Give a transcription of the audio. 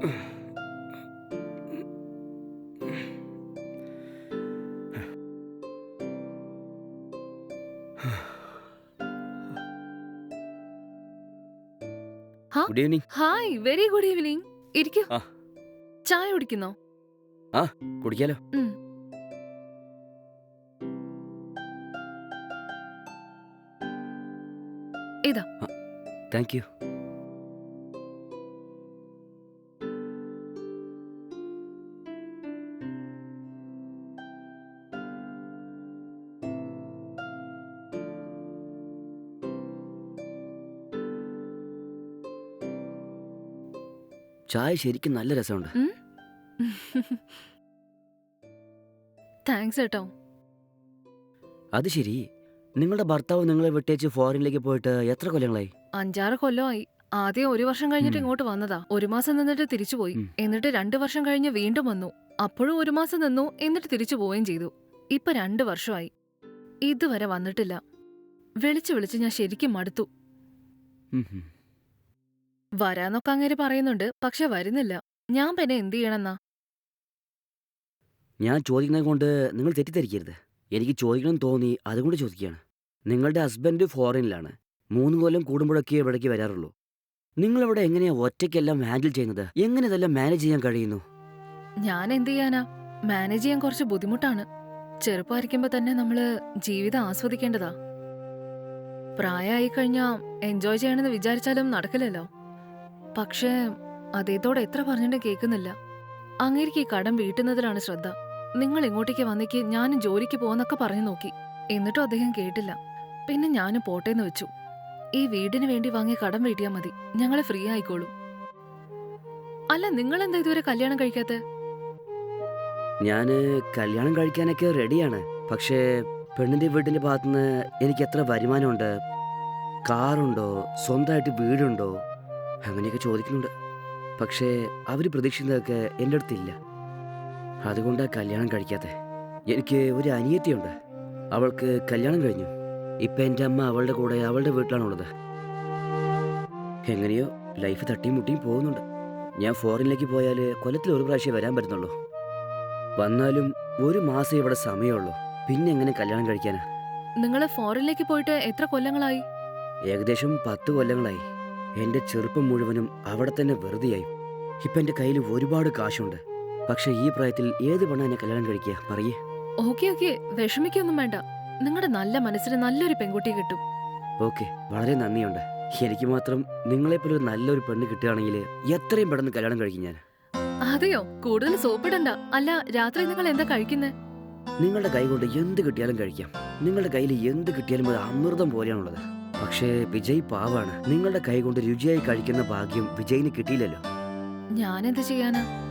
Ugh. Good evening hi very good evening ഇരിക്കൂ. ആ. ചായ കുടിക്കുന്നോ? കുടിക്കാലോ. ഉം. ഇതാ. താങ്ക് യു ചായ ശരിക്കും നല്ല രസമുണ്ട്. താങ്ക്സ് കേട്ടോ അത് ശരി. നിങ്ങളുടെ ഭർത്താവ് നിങ്ങളെ വിട്ടേച്ച് ഫോറിനിലേക്ക് പോയിട്ട് എത്ര കൊല്ലങ്ങളായി? അഞ്ചാറ് കൊല്ലമായി. ആദ്യം ഒരു വർഷം കഴിഞ്ഞിട്ട് ഇങ്ങോട്ട് വന്നതാ. ഒരു മാസം നിന്നിട്ട് തിരിച്ചു പോയി. എന്നിട്ട് രണ്ടു വർഷം കഴിഞ്ഞ് വീണ്ടും വന്നു. അപ്പോഴും ഒരു മാസം നിന്നു എന്നിട്ട് തിരിച്ചു പോവുകയും ചെയ്തു. ഇപ്പൊ രണ്ടു വർഷമായി. ഇതുവരെ വന്നിട്ടില്ല. വിളിച്ചു വിളിച്ച് ഞാൻ ശരിക്കും മടുത്തു. വരാന്നൊക്കെ അങ്ങേര് പറയുന്നുണ്ട്. പക്ഷെ വരുന്നില്ല. ഞാൻ പിന്നെ എന്ത് ചെയ്യണെന്നാ ഞാൻ ചോദിക്കുന്നത് കൊണ്ട് നിങ്ങൾ തെറ്റിദ്ധരിക്കരുത്. എനിക്ക് ചോദിക്കണം തോന്നി അതുകൊണ്ട് ചോദിക്കുകയാണ്. നിങ്ങളുടെ ഹസ്ബൻഡ് ഫോറിനിലാണ്. മൂന്ന് കൊല്ലം കൂടുമ്പോഴൊക്കെ ഇവിടേക്ക് വരാറുള്ളൂ. നിങ്ങളിവിടെ എങ്ങനെയാ ഒറ്റയ്ക്കെല്ലാം ഹാൻഡിൽ ചെയ്യുന്നത്? എങ്ങനെ ഇതെല്ലാം മാനേജ് ചെയ്യാൻ കഴിയുന്നു? ഞാൻ എന്ത് ചെയ്യാനാ? മാനേജ് ചെയ്യാൻ കുറച്ച് ബുദ്ധിമുട്ടാണ്. ചെറുപ്പമായിരിക്കുമ്പോ തന്നെ നമ്മൾ ജീവിതം ആസ്വദിക്കേണ്ടതാ. പ്രായമായി കഴിഞ്ഞാ എൻജോയ് ചെയ്യണമെന്ന് വിചാരിച്ചാലും നടക്കില്ലല്ലോ. പക്ഷേ അദ്ദേഹത്തോട് എത്ര പറഞ്ഞിട്ടും കേൾക്കുന്നില്ല. അങ്ങേരിക്ക് ഈ കടം വീട്ടുന്നതിലാണ് ശ്രദ്ധ. നിങ്ങൾ ഇങ്ങോട്ടേക്ക് വന്നേക്ക് ഞാനും ജോലിക്ക് പോവാന്നൊക്കെ പറഞ്ഞു നോക്കി. എന്നിട്ടും അദ്ദേഹം കേട്ടില്ല. പിന്നെ ഞാനും പോട്ടേന്ന് വെച്ചു. ഈ വീടിന് വേണ്ടി വാങ്ങിയ കടം വീട്ടിയാൽ മതി. ഞങ്ങളെ ഫ്രീ ആയിക്കോളും. അല്ല നിങ്ങൾ എന്താ ഇതുവരെ കല്യാണം കഴിക്കാത്ത? ഞാൻ കല്യാണം കഴിക്കാനൊക്കെ റെഡിയാണ്. പക്ഷേ പെണ്ണിന്റെ വീടിന്റെ ഭാഗത്തുനിന്ന് എനിക്ക് എത്ര വരുമാനമുണ്ട്. കാറുണ്ടോ? സ്വന്തമായിട്ട് വീടുണ്ടോ? അങ്ങനെയൊക്കെ ചോദിക്കുന്നുണ്ട് പക്ഷേ അവർ പ്രതീക്ഷിക്കുന്നതൊക്കെ എന്റെ അടുത്തില്ല അതുകൊണ്ടാ കല്യാണം കഴിക്കാത്തത് എനിക്ക് ഒരു അനിയത്തിയുണ്ട്. അവൾക്ക് കല്യാണം കഴിഞ്ഞു. ഇപ്പം എന്റെ അമ്മ അവളുടെ കൂടെ അവളുടെ വീട്ടിലാണുള്ളത്. എങ്ങനെയോ ലൈഫ് തട്ടിയും മുട്ടിയും പോകുന്നുണ്ട്. ഞാൻ ഫോറിനിലേക്ക് പോയാൽ കൊല്ലത്തിൽ ഒരു പ്രാവശ്യം വരാൻ പറ്റുന്നുള്ളൂ. വന്നാലും ഒരു മാസം ഇവിടെ സമയമുള്ളൂ. പിന്നെ എങ്ങനെ കല്യാണം കഴിക്കാനാ? നിങ്ങൾ ഫോറിനിലേക്ക് പോയിട്ട് എത്ര കൊല്ലങ്ങളായി? ഏകദേശം പത്ത് കൊല്ലങ്ങളായി. എന്റെ ചെറുപ്പം മുഴുവനും അവിടെ തന്നെ വെറുതെയായി. ഇപ്പൊ എന്റെ കയ്യിൽ ഒരുപാട് കാശുണ്ട്. പക്ഷെ ഈ പ്രായത്തിൽ ഏത് പെണ്ണ എന്നെ കല്യാണം കഴിക്കുക? പറയേ. Okay okay. വിഷമിക്കൊന്നും വേണ്ട. നിങ്ങളുടെ നല്ല മനസ്സിന് നല്ലൊരു പെൺകുട്ടി കിട്ടും. ഓക്കെ വളരെ നന്ദിയുണ്ട്. എനിക്ക് മാത്രം നിങ്ങളെപ്പോലെ ഒരു നല്ലൊരു പെണ്ണ് കിട്ടുകയാണെങ്കിൽ എത്രയും പെട്ടെന്ന് കല്യാണം കഴിക്കും ഞാൻ. അതെയോ? കൂടുതൽ സോപ്പിടണ്ട. അല്ല രാത്രി നിങ്ങൾ എന്താ കഴിക്കുന്നത് നിങ്ങളുടെ കൈ കൊണ്ട് എന്ത് കിട്ടിയാലും കഴിക്കാം. നിങ്ങളുടെ കയ്യിൽ എന്ത് കിട്ടിയാലും അത് അമൃതം പോലെയാണുള്ളത്. പക്ഷേ വിജയ് പാവാണ്. നിങ്ങളുടെ കൈകൊണ്ട് രുചിയായി കഴിക്കുന്ന ഭാഗ്യം വിജയിന് കിട്ടിയില്ലല്ലോ. ഞാനെന്ത് ചെയ്യാനാ?